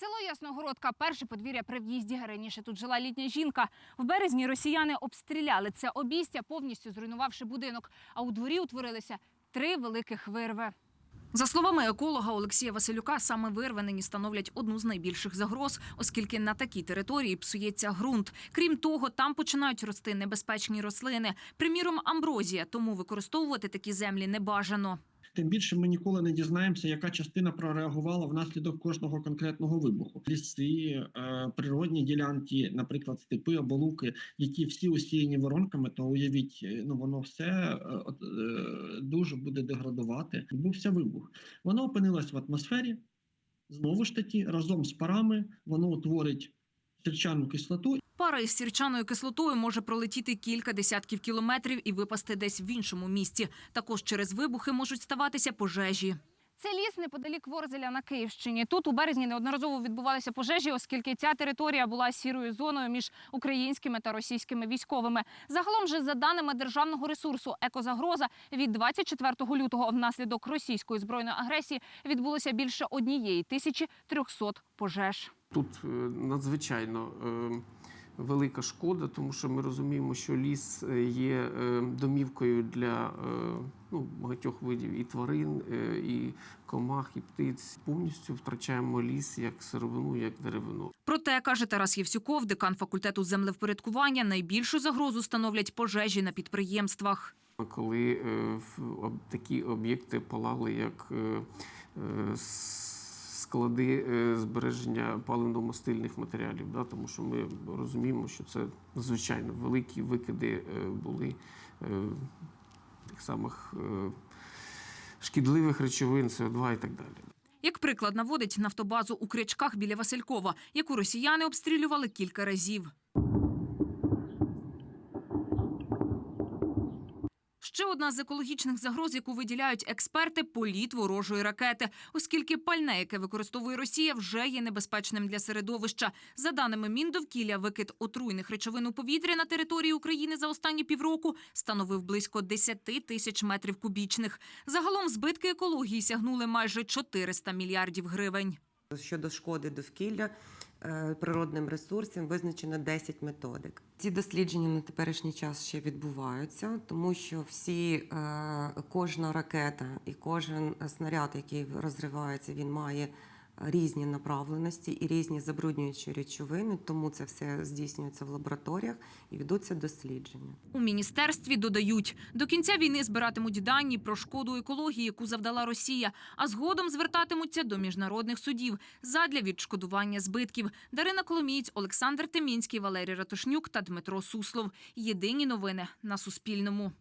Село Ясногородка перше подвір'я при в'їзді. Раніше тут жила літня жінка. В березні росіяни обстріляли це обійстя, повністю зруйнувавши будинок. А у дворі утворилися три великих вирви. За словами еколога Олексія Василюка, саме вирви становлять одну з найбільших загроз, оскільки на такій території псується ґрунт. Крім того, там починають рости небезпечні рослини, приміром амброзія, тому використовувати такі землі не бажано. Тим більше ми ніколи не дізнаємося, яка частина прореагувала внаслідок кожного конкретного вибуху. Ліси, е, природні ділянки, наприклад, степи або луки, які всі усіяні воронками, то уявіть, е, ну воно все е, дуже буде деградувати. Відбувся вибух. Воно опинилось в атмосфері. Знову ж таки, разом з парами воно утворить сірчану кислоту, Пара із сірчаною кислотою може пролетіти кілька десятків кілометрів і випасти десь в іншому місці. Також через вибухи можуть ставатися пожежі. Це ліс неподалік Ворзеля на Київщині. Тут у березні неодноразово відбувалися пожежі, оскільки ця територія була сірою зоною між українськими та російськими військовими. Загалом же, за даними державного ресурсу Екозагроза, від 24 лютого внаслідок російської збройної агресії відбулося більше однієї тисячі трьохсот пожеж. Тут е, надзвичайно е, велика шкода, тому що ми розуміємо, що ліс е, є е, домівкою для е, ну, багатьох видів і тварин, і комах, і птиць. Повністю втрачаємо ліс як сировину, як деревину. Проте, каже Тарас Євсюков, декан факультету землевпорядкування, найбільшу загрозу становлять пожежі на підприємствах. Коли такі об'єкти палали, як склади е, збереження паливно-мастильних матеріалів, да, тому що ми розуміємо, що це звичайно великі викиди е, були е, тих самих шкідливих речовин, СО2 і так далі. Як приклад наводить нафтобазу у Крячках біля Василькова, яку росіяни обстрілювали кілька разів. Ще одна з екологічних загроз, яку виділяють експерти політ ворожої ракети, оскільки пальне, яке використовує Росія, вже є небезпечним для середовища. За даними Міндовкілля, викид отруйних речовин у повітря на території України за останні півроку становив близько 10 тисяч метрів кубічних. Загалом збитки екології сягнули майже 400 мільярдів гривень. Щодо шкоди довкілля природним ресурсам визначено 10 методик. Ці дослідження на теперішній час ще відбуваються, тому що всі е, кожна ракета і кожен снаряд, який розривається, він має різні направленості і різні забруднюючі речовини. Тому це все здійснюється в лабораторіях і ведуться дослідження. У міністерстві додають, до кінця війни збиратимуть дані про шкоду екології, яку завдала Росія, а згодом звертатимуться до міжнародних судів задля відшкодування збитків. Дарина Коломієць, Олександр Темінський, Валерій Ратушнюк та Дмитро Суслов. Єдині новини на Суспільному.